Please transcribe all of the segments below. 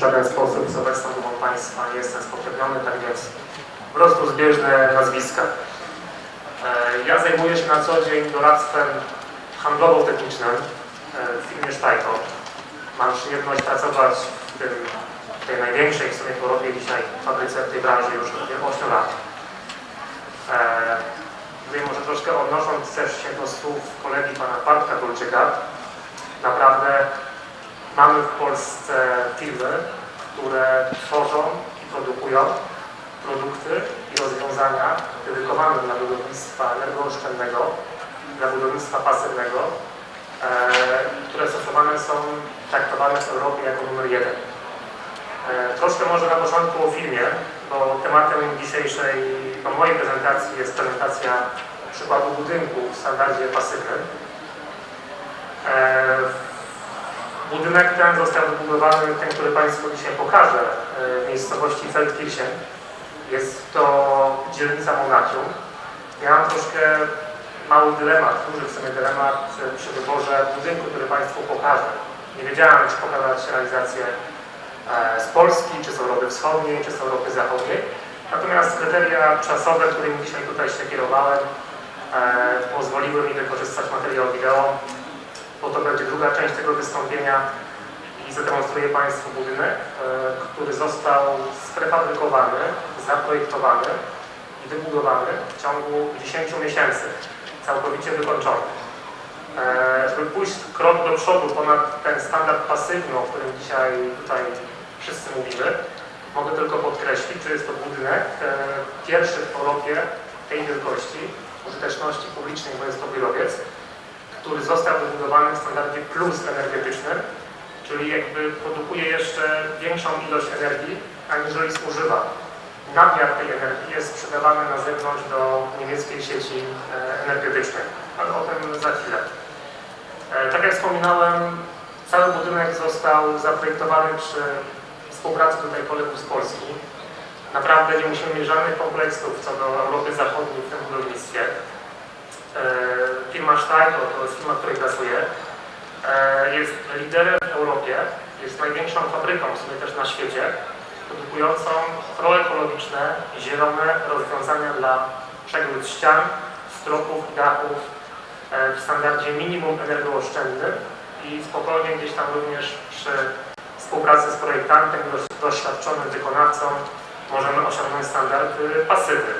w żaden sposób z obecną dumą państwa nie jestem spokrewniony, tak więc po prostu zbieżne nazwiska. E, Ja zajmuję się na co dzień doradztwem handlowo-technicznym e, w firmie Sztajko. Mam przyjemność pracować w tym, tej największej w sumie w dzisiaj fabryce w tej branży już od 8 lat. E, Tutaj może troszkę odnosząc też się do słów kolegi pana Bartka Kulczyka, naprawdę mamy w Polsce firmy, które tworzą i produkują produkty i rozwiązania dedykowane dla budownictwa energooszczędnego, dla budownictwa pasywnego, e, które stosowane są, traktowane w Europie jako numer jeden. E, Troszkę może na początku o filmie, bo tematem dzisiejszej, mojej prezentacji jest prezentacja przykładu budynku w standardzie pasywnym. E, Budynek ten został wybudowany, ten, który Państwu dzisiaj pokażę, e, w miejscowości Feldkirchen. Jest to dzielnica Monachium. Miałem troszkę mały dylemat, duży w sumie dylemat e, przy wyborze budynku, który Państwu pokażę. Nie wiedziałem, czy pokazać realizację e, z Polski, czy z Europy Wschodniej, czy z Europy Zachodniej. Natomiast kryteria czasowe, którymi dzisiaj tutaj się kierowałem, pozwoliły mi wykorzystać materiał wideo, bo to będzie druga część tego wystąpienia i zademonstruję Państwu budynek, e, który został sprefabrykowany, zaprojektowany i wybudowany w ciągu 10 miesięcy, całkowicie wykończony. E, Żeby pójść krok do przodu ponad ten standard pasywny, o którym dzisiaj tutaj wszyscy mówimy, mogę tylko podkreślić, że jest to budynek e, pierwszy w Europie tej wielkości, użyteczności publicznej, bo jest to biurowiec, który został wybudowany w standardzie plus energetycznym, czyli jakby produkuje jeszcze większą ilość energii, aniżeli zużywa. Nadmiar tej energii jest sprzedawany na zewnątrz do niemieckiej sieci e, energetycznej, ale o tym za chwilę. E, Tak jak wspominałem, cały budynek został zaprojektowany przy współpracy tutaj kolegów z Polski. Naprawdę nie musimy mieć żadnych kompleksów co do Europy Zachodniej w tym budownictwie. E, Firma Steico, to jest firma, której pracuję, e, jest liderem w Europie, jest największą fabryką w sumie też na świecie, produkującą proekologiczne, zielone rozwiązania dla przegród ścian, stropów dachów e, w standardzie minimum energooszczędnym i spokojnie gdzieś tam również przy współpracy z projektantem, doś- doświadczonym wykonawcą możemy osiągnąć standardy pasywne.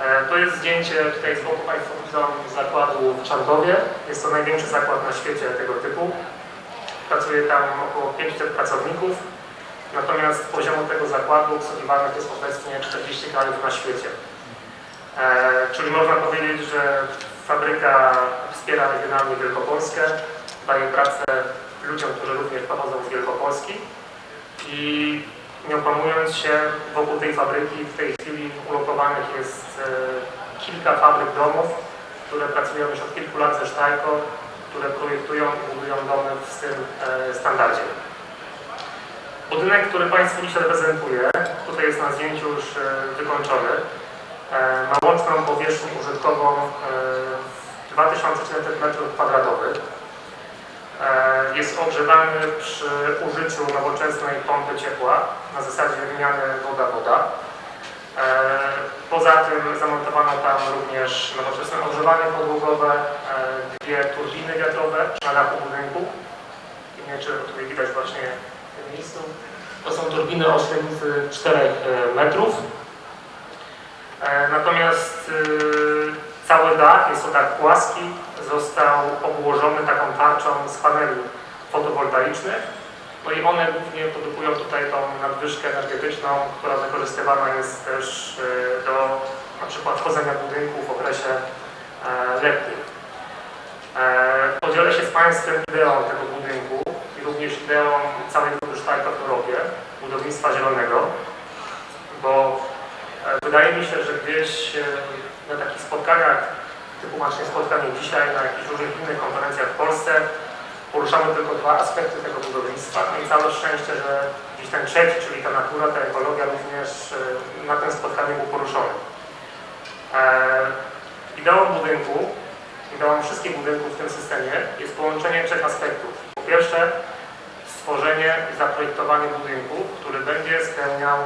E, To jest zdjęcie, tutaj z boku Państwo widzą zakładu w Czarnowie. Jest to największy zakład na świecie tego typu. Pracuje tam około 500 pracowników. Natomiast poziomu tego zakładu obsługiwanych jest obecnie 40 krajów na świecie. E, czyli można powiedzieć, że fabryka wspiera regionalnie Wielkopolskę, daje pracę ludziom, którzy również pochodzą z Wielkopolski i nie okłamując się, wokół tej fabryki w tej chwili ulokowanych jest e, kilka fabryk domów, które pracują już od kilku lat ze Sztajko, które projektują i budują domy w tym e, standardzie. Budynek, który Państwu dzisiaj reprezentuję, tutaj jest na zdjęciu już e, wykończony, ma łączną powierzchnię użytkową e, 2700 m2. E, Jest ogrzewany przy użyciu nowoczesnej pompy ciepła na zasadzie wymiany woda-woda. E, Poza tym zamontowano tam również nowoczesne ogrzewanie podłogowe, e, dwie turbiny wiatrowe na dachu budynku. Nie wiem, czy tutaj widać właśnie w tym miejscu. To są turbiny o średnicy 4 metrów. Natomiast cały dach, jest to dach płaski, został obłożony taką tarczą z paneli fotowoltaicznych. No i one głównie produkują tutaj tą nadwyżkę energetyczną, która wykorzystywana jest też y, do na przykład wchodzenia budynku w okresie e, letnim. E, Podzielę się z Państwem ideą tego budynku i również ideą całej grupy Sztajka w Europie, budownictwa zielonego, bo e, wydaje mi się, że gdzieś e, na takich spotkaniach, typu właśnie spotkanie dzisiaj, na jakichś różnych innych konferencjach w Polsce, poruszamy tylko dwa aspekty tego budownictwa. No i całe szczęście, że gdzieś ten trzeci, czyli ta natura, ta ekologia również e, na tym spotkaniu był poruszony. E, Ideą budynku i dałam wszystkich budynków w tym systemie, jest połączenie trzech aspektów. Po pierwsze, stworzenie i zaprojektowanie budynku, który będzie spełniał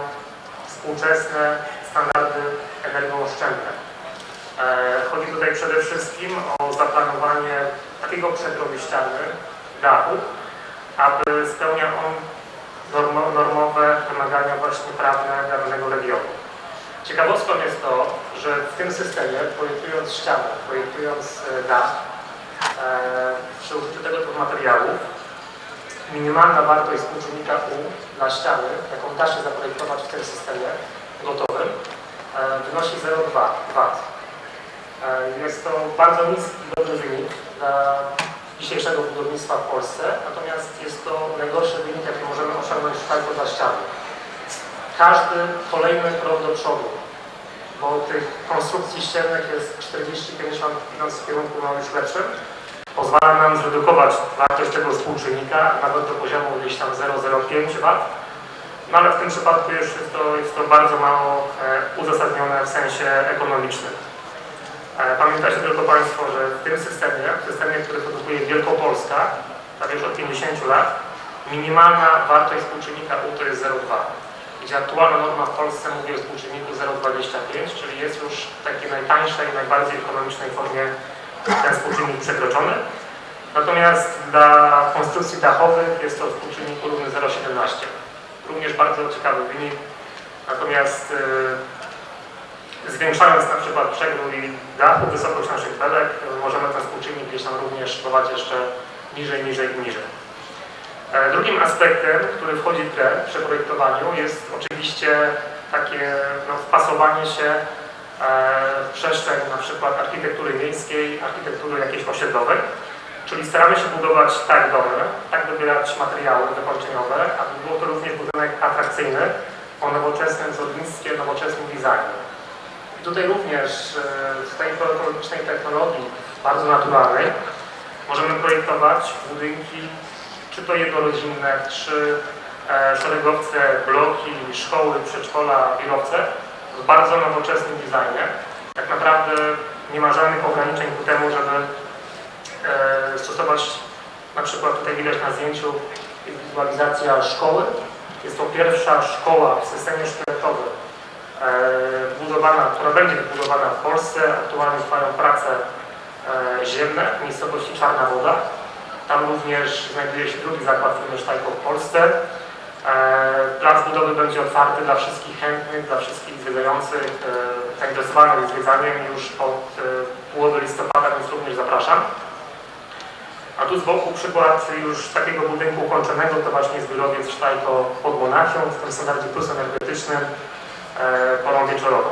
współczesne standardy energooszczędne. E, Chodzi tutaj przede wszystkim o zaplanowanie takiego przekroju ściany, dachu, aby spełniał on normo, normowe wymagania właśnie prawne danego regionu. Ciekawostką jest to, że w tym systemie, projektując ścianę, projektując e, dach, e, przy użyciu tego typu materiałów, minimalna wartość współczynnika U dla ściany, jaką da się zaprojektować w tym systemie gotowym, wynosi 0,2 W. E, Jest to bardzo niski, dobry wynik dla dzisiejszego budownictwa w Polsce, natomiast jest to najgorszy wynik, jaki możemy osiągnąć w sztajku dla ściany. Każdy kolejny krok do przodu, bo tych konstrukcji ściennych jest 40-50 idąc w kierunku no, już lepszym, pozwala nam zredukować wartość tego współczynnika nawet do poziomu gdzieś tam 0,05 W. No ale w tym przypadku już jest to, jest to bardzo mało e, uzasadnione w sensie ekonomicznym. E, Pamiętajcie tylko Państwo, że w tym systemie, w systemie, który produkuje Wielkopolska, tak już od 50 lat, minimalna wartość współczynnika U to jest 0,2. Gdzie aktualna norma w Polsce mówi o współczynniku 0,25, czyli jest już w takiej najtańszej, najbardziej ekonomicznej formie ten współczynnik przekroczony. Natomiast dla konstrukcji dachowych jest to współczynnik równy 0,17. Również bardzo ciekawy wynik. Natomiast yy, zwiększając na przykład przegrój dachu, wysokość naszych belek, yy, możemy ten współczynnik gdzieś tam również szykować jeszcze niżej, niżej i niżej. E, Drugim aspektem, który wchodzi w grę przy projektowaniu jest oczywiście takie no, wpasowanie się e, w przestrzeń na przykład architektury miejskiej, architektury jakiejś osiedlowej. Czyli staramy się budować tak domy, tak dobierać materiały wykończeniowe, aby było to również budynek atrakcyjny, o nowoczesnym wzornictwie, nowoczesnym designie. I tutaj również e, w tej ekologicznej technologii, bardzo naturalnej, możemy projektować budynki, czy to jednorodzinne, czy e, szeregowce, bloki, szkoły, przedszkola, biurowce w bardzo nowoczesnym designie. Tak naprawdę nie ma żadnych ograniczeń ku temu, żeby e, stosować, na przykład tutaj widać na zdjęciu wizualizacja szkoły. Jest to pierwsza szkoła w systemie sztyletowym e, budowana, która będzie wybudowana w Polsce. Aktualnie trwają prace e, ziemne w miejscowości Czarna Woda. Tam również znajduje się drugi zakład firmy Sztajko w Polsce. E, Plac budowy będzie otwarty dla wszystkich chętnych, dla wszystkich zwiedzających, e, zainteresowanych zwiedzaniem już od e, połowy listopada, więc również zapraszam. A tu z boku przykład już takiego budynku ukończonego, to właśnie jest wyrobiec Sztajko pod Monachium, w tym standardzie plus energetycznym, e, porą wieczorową.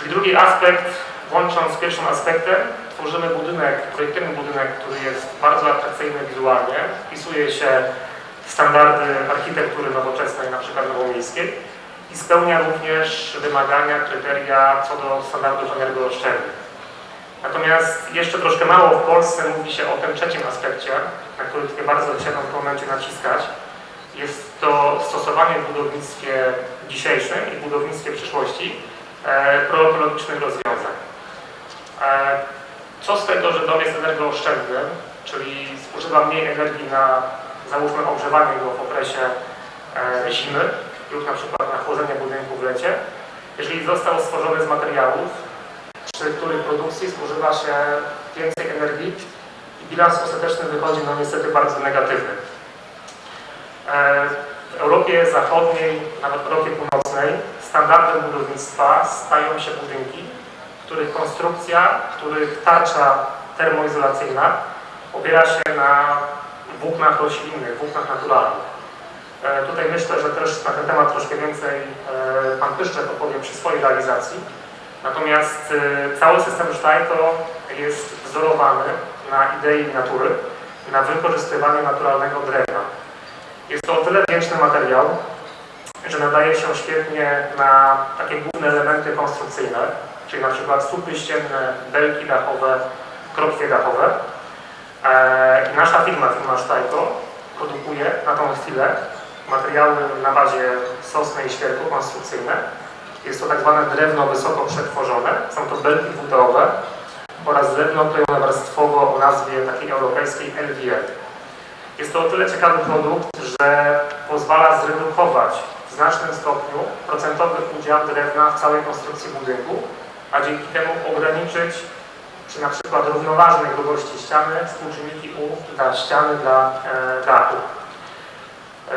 Czyli drugi aspekt, łącząc z pierwszym aspektem, tworzymy budynek, projektujemy budynek, który jest bardzo atrakcyjny wizualnie, wpisuje się w standardy architektury nowoczesnej, na przykład nowomiejskiej i spełnia również wymagania, kryteria co do standardów energooszczędnych. Natomiast jeszcze troszkę mało w Polsce mówi się o tym trzecim aspekcie, na który tutaj bardzo chciałbym w tym momencie naciskać. Jest to stosowanie w budownictwie dzisiejszym i budownictwie przyszłości proekologicznych rozwiązań. E, co z tego, że dom jest energooszczędny, czyli zużywa mniej energii na, załóżmy, ogrzewanie go w okresie e, zimy lub na przykład na chłodzenie budynku w lecie, jeżeli został stworzony z materiałów, przy których produkcji zużywa się więcej energii i bilans ostateczny wychodzi no niestety bardzo negatywny. W Europie Zachodniej, nawet Europie Północnej, standardem budownictwa stają się budynki, których konstrukcja, których tarcza termoizolacyjna opiera się na włóknach roślinnych, włóknach naturalnych. E, Tutaj myślę, że też na ten temat troszkę więcej e, Pan Pyszczek opowie przy swojej realizacji. Natomiast e, cały system Sztajko jest wzorowany na idei natury, na wykorzystywaniu naturalnego drewna. Jest to o tyle wdzięczny materiał, że nadaje się świetnie na takie główne elementy konstrukcyjne, czyli na przykład słupy ścienne, belki dachowe, krokwie dachowe. E, I nasza firma, firma Sztajko, produkuje na tą chwilę materiały na bazie sosny i świerku konstrukcyjne. Jest to tak zwane drewno wysoko przetworzone, są to belki WTO-owe oraz drewno klejone warstwowo o nazwie takiej europejskiej LVL. Jest to o tyle ciekawy produkt, że pozwala zredukować w znacznym stopniu procentowy udział drewna w całej konstrukcji budynku, a dzięki temu ograniczyć przy na przykład równoważnej grubości ściany współczynniki U dla ściany dla e, dachu. E,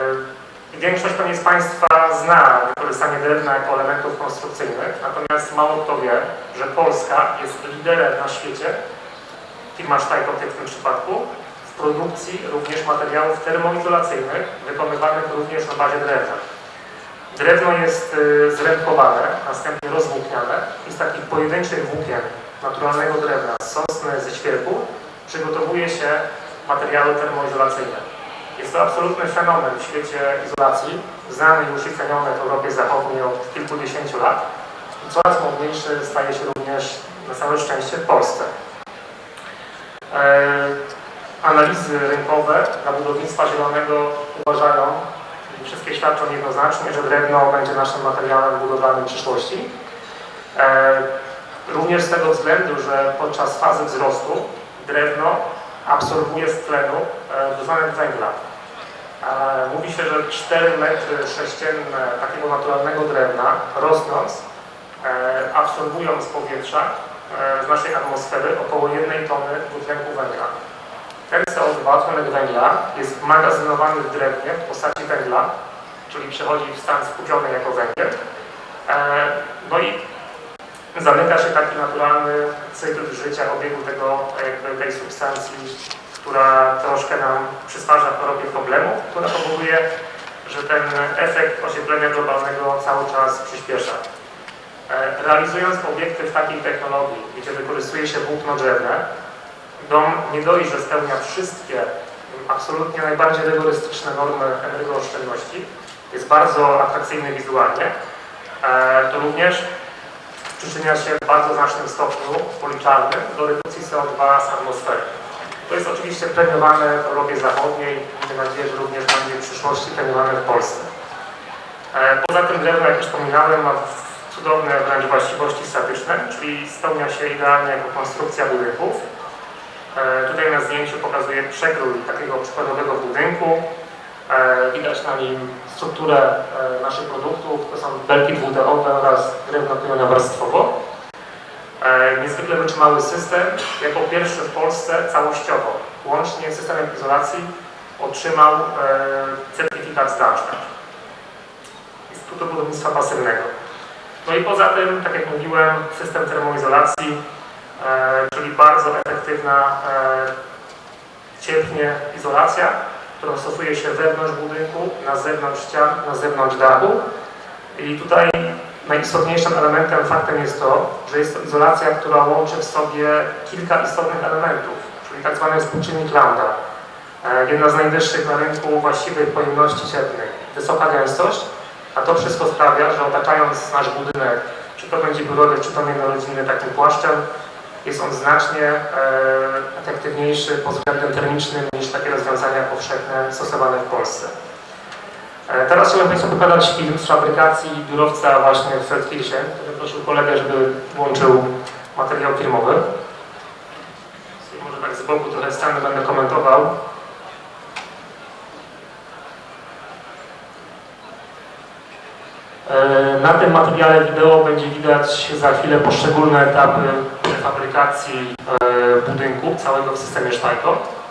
Większość pewnie z Państwa zna wykorzystanie drewna jako elementów konstrukcyjnych, natomiast mało kto wie, że Polska jest liderem na świecie, firma Steinkopf w tym przypadku, produkcji również materiałów termoizolacyjnych wykonywanych również na bazie drewna. Drewno jest y, zrębkowane, następnie rozwłókniane i z takich pojedynczych włókien naturalnego drewna, sosny, ze świerku, przygotowuje się materiały termoizolacyjne. Jest to absolutny fenomen w świecie izolacji, znany już i ceniony w Europie Zachodniej od kilkudziesięciu lat i coraz modniejszy staje się również na całe szczęście w Polsce. Analizy rynkowe dla budownictwa zielonego uważają, i wszystkie świadczą jednoznacznie, że drewno będzie naszym materiałem budowlanym przyszłości. E, również z tego względu, że podczas fazy wzrostu drewno absorbuje z tlenu e, dwutlenek węgla. E, Mówi się, że 4 metry sześcienne takiego naturalnego drewna rosnąc absorbują z powietrza, z naszej atmosfery około 1 tony dwutlenku węgla. Ten CO2, tlenek węgla, jest magazynowany w drewnie w postaci węgla, czyli przechodzi w stan skupiony jako węgiel. E, No i zamyka się taki naturalny cykl życia, obiegu tego, jakby tej substancji, która troszkę nam przysparza chorobie problemów, która powoduje, że ten efekt ocieplenia globalnego cały czas przyspiesza. E, Realizując obiekty w takiej technologii, gdzie wykorzystuje się włókno drzewne, dom nie dość, że spełnia wszystkie absolutnie najbardziej rygorystyczne normy energooszczędności, jest bardzo atrakcyjny wizualnie, e, to również przyczynia się w bardzo znacznym stopniu policzalnym do redukcji CO2 z atmosfery. To jest oczywiście premiowane w Europie Zachodniej i mam nadzieję, że również będzie w przyszłości premiowane w Polsce. E, Poza tym drewno, jak już wspominałem, ma cudowne wręcz właściwości statyczne, czyli spełnia się idealnie jako konstrukcja budynków. E, Tutaj na zdjęciu pokazuję przekrój takiego przykładowego budynku. E, Widać na nim strukturę e, naszych produktów, to są belki dwudechowe oraz drewno klejone warstwowo. E, Niezwykle wytrzymały system, jako pierwszy w Polsce całościowo, łącznie z systemem izolacji, otrzymał certyfikat z Darmstadt, Instytutu Budownictwa Pasywnego. No i poza tym, tak jak mówiłem, system termoizolacji, czyli bardzo efektywna e, cieplnie izolacja, którą stosuje się wewnątrz budynku, na zewnątrz ścian, na zewnątrz dachu. I tutaj najistotniejszym elementem, faktem jest to, że jest to izolacja, która łączy w sobie kilka istotnych elementów, czyli tak zwany współczynnik lambda. E, Jedna z najwyższych na rynku właściwej pojemności cieplnej, wysoka gęstość, a to wszystko sprawia, że otaczając nasz budynek, czy to będzie biurowy, czy to jednorodzinny takim płaszczem, jest on znacznie e, efektywniejszy pod względem termicznym niż takie rozwiązania powszechne stosowane w Polsce. E, Teraz chciałbym Państwu pokazać film z fabrykacji biurowca właśnie w Feldkirchen. Będę prosił kolegę, żeby włączył materiał filmowy. Może tak z boku trochę sceny będę komentował. E, Na tym materiale wideo będzie widać za chwilę poszczególne etapy fabrykacji e, budynku całego w systemie Steinkoff.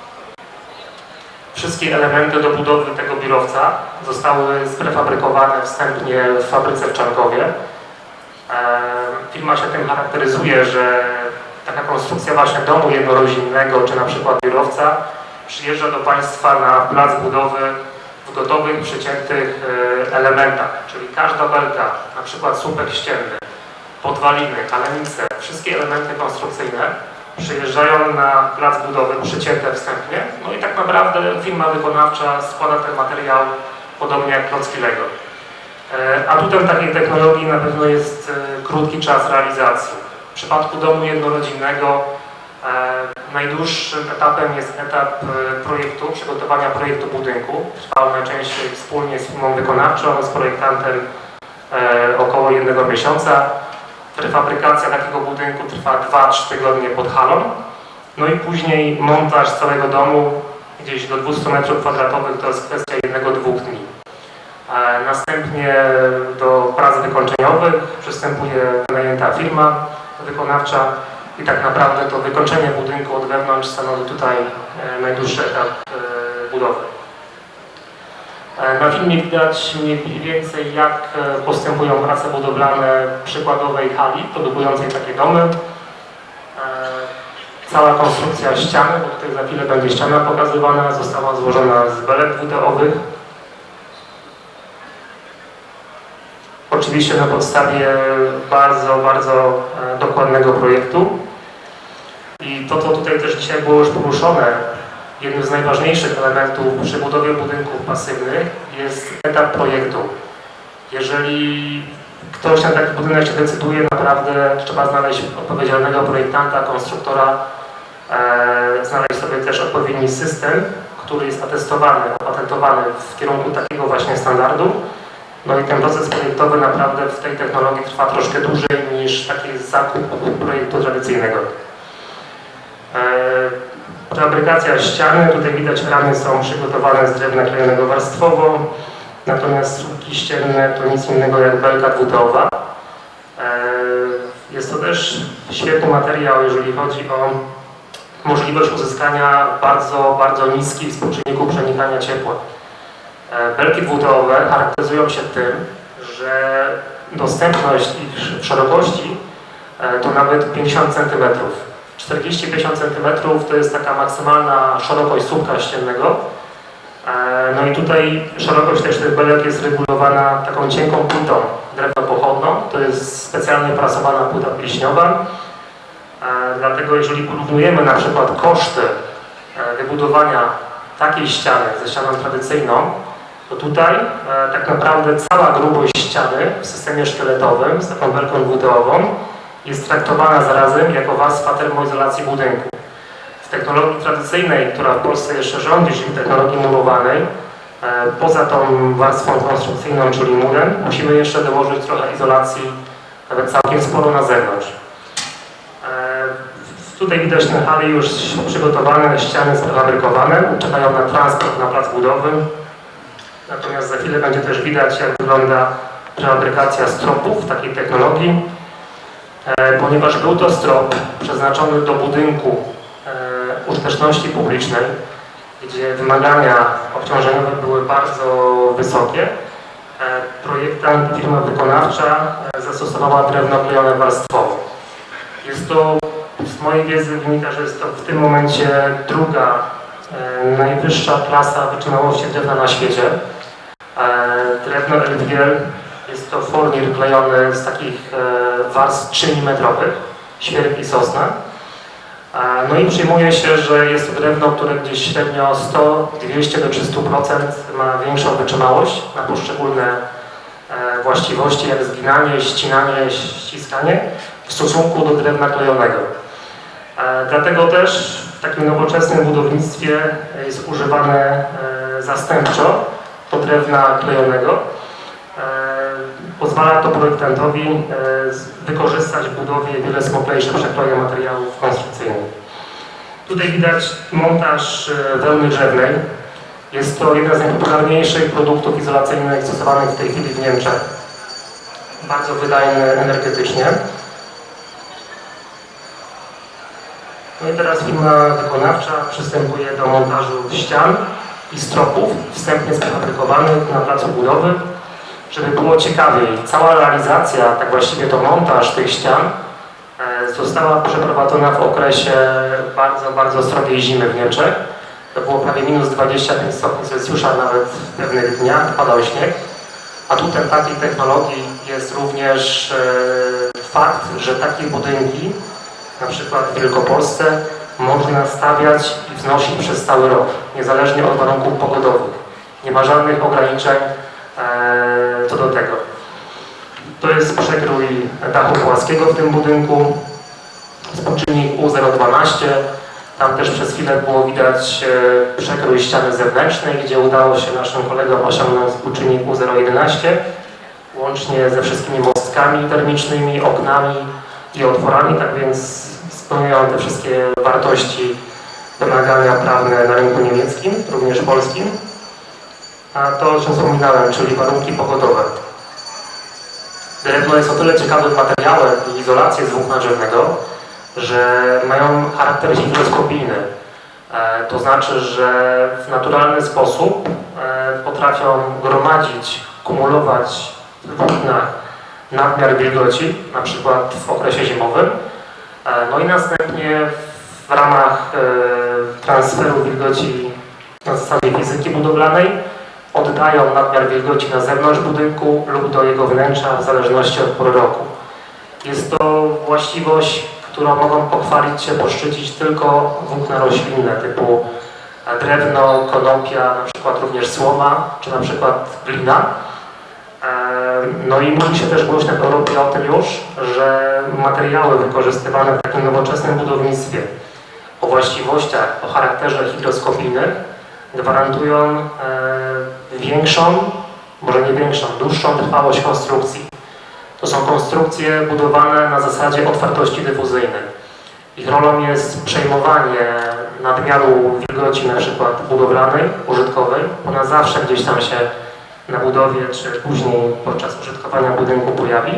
Wszystkie elementy do budowy tego biurowca zostały sprefabrykowane wstępnie w fabryce w Czarnkowie. E, Firma się tym charakteryzuje, że taka konstrukcja właśnie domu jednorodzinnego, czy na przykład biurowca, przyjeżdża do Państwa na plac budowy w gotowych, przyciętych e, elementach, czyli każda belka, na przykład słupek ścienny, podwaliny, kalenice, wszystkie elementy konstrukcyjne przyjeżdżają na plac budowy przycięte wstępnie, no i tak naprawdę firma wykonawcza składa ten materiał podobnie jak klocki Lego. E, Atutem takiej technologii na pewno jest e, krótki czas realizacji. W przypadku domu jednorodzinnego e, najdłuższym etapem jest etap projektu, przygotowania projektu budynku. Trwał najczęściej wspólnie z firmą wykonawczą, z projektantem około jednego miesiąca. Prefabrykacja takiego budynku trwa 2-3 tygodnie pod halą. No i później montaż całego domu gdzieś do 200 m2 to jest kwestia jednego-dwóch dni. E, Następnie do prac wykończeniowych przystępuje wynajęta firma wykonawcza i tak naprawdę to wykończenie budynku od wewnątrz stanowi tutaj e, najdłuższy etap e, budowy. E, Na filmie widać mniej więcej jak e, postępują prace budowlane przykładowej hali produkującej takie domy. E, Cała konstrukcja ściany, bo tutaj za chwilę będzie ściana pokazywana, została złożona z belek WTO-wych. Oczywiście na podstawie bardzo, bardzo dokładnego projektu. I to, co tutaj też dzisiaj było już poruszone, jednym z najważniejszych elementów przy budowie budynków pasywnych jest etap projektu. Jeżeli ktoś na taki budynek się decyduje, naprawdę trzeba znaleźć odpowiedzialnego projektanta, konstruktora, e, znaleźć sobie też odpowiedni system, który jest atestowany, opatentowany w kierunku takiego właśnie standardu. No i ten proces projektowy naprawdę w tej technologii trwa troszkę dłużej niż taki zakup projektu tradycyjnego. E, Fabrykacja ściany, tutaj widać ramy są przygotowane z drewna klejonego warstwowo, natomiast słupki ścienne to nic innego jak belka dwutowa. E, Jest to też świetny materiał, jeżeli chodzi o możliwość uzyskania bardzo, bardzo niskich współczynników przenikania ciepła. E, Belki dwutołowe charakteryzują się tym, że dostępność ich szerokości e, to nawet 50 cm. 40-50 cm to jest taka maksymalna szerokość słupka ściennego. E, No i tutaj szerokość też tych belek jest regulowana taką cienką płytą drewnopochodną. To jest specjalnie prasowana płyta pliśniowa. E, Dlatego jeżeli porównujemy na przykład koszty e, wybudowania takiej ściany ze ścianą tradycyjną, to tutaj tak naprawdę cała grubość ściany w systemie szkieletowym z taką belką dwutołową jest traktowana zarazem jako warstwa termoizolacji budynku. W technologii tradycyjnej, która w Polsce jeszcze rządzi, czyli technologii murowanej, e, poza tą warstwą konstrukcyjną, czyli murem, musimy jeszcze dołożyć trochę izolacji, nawet całkiem sporo na zewnątrz. E, Tutaj widać na hali już przygotowane ściany sprefabrykowane, czekają na transport na plac budowy. Natomiast za chwilę będzie też widać, jak wygląda prefabrykacja stropów takiej technologii, ponieważ był to strop przeznaczony do budynku e, użyteczności publicznej, gdzie wymagania obciążeniowe były bardzo wysokie. E, Projektant, firma wykonawcza e, zastosowała drewno klejone warstwowo. Jest to, z mojej wiedzy wynika, że jest to w tym momencie druga e, najwyższa klasa wytrzymałości drewna na świecie. E, Drewno Eldivier jest to fornir klejony z takich e, warstw 3 mm, świerk i sosna. E, No i przyjmuje się, że jest to drewno, które gdzieś średnio 100, 200 do 300% ma większą wytrzymałość na poszczególne e, właściwości, jak zginanie, ścinanie, ściskanie w stosunku do drewna klejonego. Dlatego też w takim nowoczesnym budownictwie jest używane zastępczo do drewna klejonego. Pozwala to projektantowi e, wykorzystać w budowie wiele smoklejsze przekroje materiałów konstrukcyjnych. Tutaj widać montaż e, wełny drzewnej. Jest to jeden z najpopularniejszych produktów izolacyjnych stosowanych w tej chwili w Niemczech. Bardzo wydajny energetycznie. No i teraz firma wykonawcza przystępuje do montażu ścian i stropów wstępnie sprefabrykowanych na placu budowy. Żeby było ciekawiej, cała realizacja, tak właściwie to montaż tych ścian e, została przeprowadzona w okresie bardzo, bardzo srogiej zimy w Niemczech. To było prawie minus 25 stopni Celsjusza nawet w pewnych dniach, padał śnieg. Atutem takiej technologii jest również e, fakt, że takie budynki na przykład w Wielkopolsce można stawiać i wznosić przez cały rok, niezależnie od warunków pogodowych. Nie ma żadnych ograniczeń co do tego. To jest przekrój dachu płaskiego w tym budynku, współczynnik U012. Tam też przez chwilę było widać e, przekrój ściany zewnętrznej, gdzie udało się naszym kolegom osiągnąć współczynnik U011. łącznie ze wszystkimi mostkami termicznymi, oknami i otworami, tak więc spełniają te wszystkie wartości wymagania prawne na rynku niemieckim, również polskim. A to, o czym wspominałem, czyli warunki pogodowe. Drewno jest o tyle ciekawym materiałem i izolację z włókna drzewnego, że mają charakter higroskopijny. E, To znaczy, że w naturalny sposób e, potrafią gromadzić, kumulować w włóknach nadmiar wilgoci, na przykład w okresie zimowym, E, no i następnie w ramach transferu wilgoci na zasadzie fizyki budowlanej oddają nadmiar wilgoci na zewnątrz budynku lub do jego wnętrza w zależności od pory roku. Jest to właściwość, którą mogą pochwalić się, poszczycić tylko włókna roślinne typu drewno, konopia, na przykład również słoma, czy na przykład glina. E, No i mówi się też głośno w Europie o tym już, że materiały wykorzystywane w takim nowoczesnym budownictwie o właściwościach, o charakterze higroskopijnym gwarantują e, większą, może nie większą, dłuższą trwałość konstrukcji. To są konstrukcje budowane na zasadzie otwartości dyfuzyjnej. Ich rolą jest przejmowanie nadmiaru wilgoci na przykład budowlanej, użytkowej. Ona zawsze gdzieś tam się na budowie czy później podczas użytkowania budynku pojawi.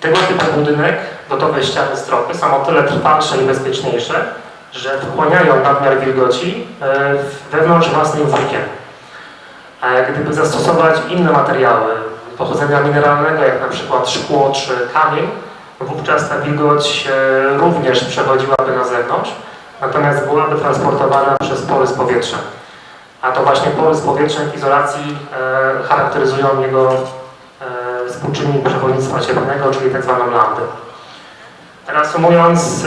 Tego typu budynek, gotowe ściany stropy są o tyle trwalsze i bezpieczniejsze, że wchłaniają nadmiar wilgoci e, wewnątrz własnych włókien. A gdyby zastosować inne materiały pochodzenia mineralnego, jak na przykład szkło czy kamień, wówczas ta wilgoć e, również przechodziłaby na zewnątrz, natomiast byłaby transportowana przez pory z powietrza. A to właśnie pory z powietrzem w izolacji e, charakteryzują jego e, współczynnik przewodnictwa cieplnego, czyli tak zwaną lambdę. Reasumując,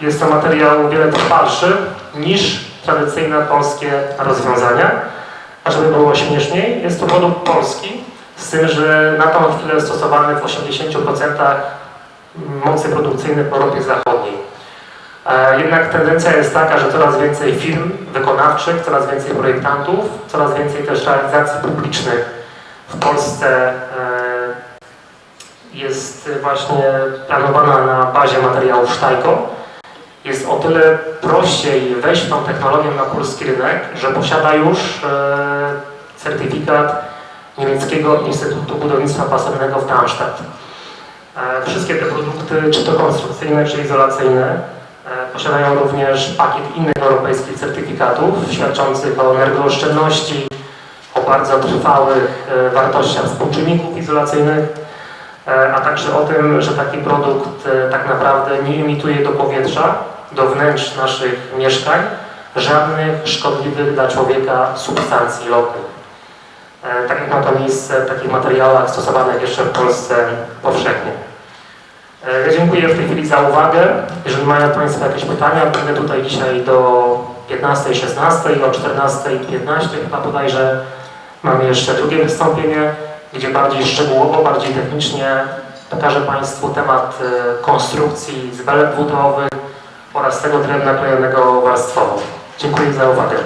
jest to materiał wiele trwalszy niż tradycyjne polskie rozwiązania. Żeby było śmieszniej, jest to produkt polski, z tym, że na tą chwilę stosowany w 80% mocy produkcyjnej w Europie Zachodniej. E, Jednak tendencja jest taka, że coraz więcej firm wykonawczych, coraz więcej projektantów, coraz więcej też realizacji publicznych w Polsce e, jest właśnie planowana na bazie materiałów Sztajko. Jest o tyle prościej wejść tą technologię na polski rynek, że posiada już e, certyfikat niemieckiego Instytutu Budownictwa Pasywnego w Darmstadt. E, Wszystkie te produkty, czy to konstrukcyjne, czy izolacyjne, e, posiadają również pakiet innych europejskich certyfikatów świadczących o energooszczędności, o bardzo trwałych wartościach współczynników izolacyjnych, a także o tym, że taki produkt tak naprawdę nie emituje do powietrza, do wnętrz naszych mieszkań żadnych szkodliwych dla człowieka substancji lotnych. E, Tak jak ma to miejsce w takich materiałach stosowanych jeszcze w Polsce powszechnie. E, Ja dziękuję w tej chwili za uwagę. Jeżeli mają Państwo jakieś pytania, będę tutaj dzisiaj do 15.16 o 14.15 chyba bodajże mamy jeszcze drugie wystąpienie, gdzie bardziej szczegółowo, bardziej technicznie pokażę Państwu temat e, konstrukcji z belek włóknowych oraz tego drewna klejonego warstwowo. Dziękuję za uwagę.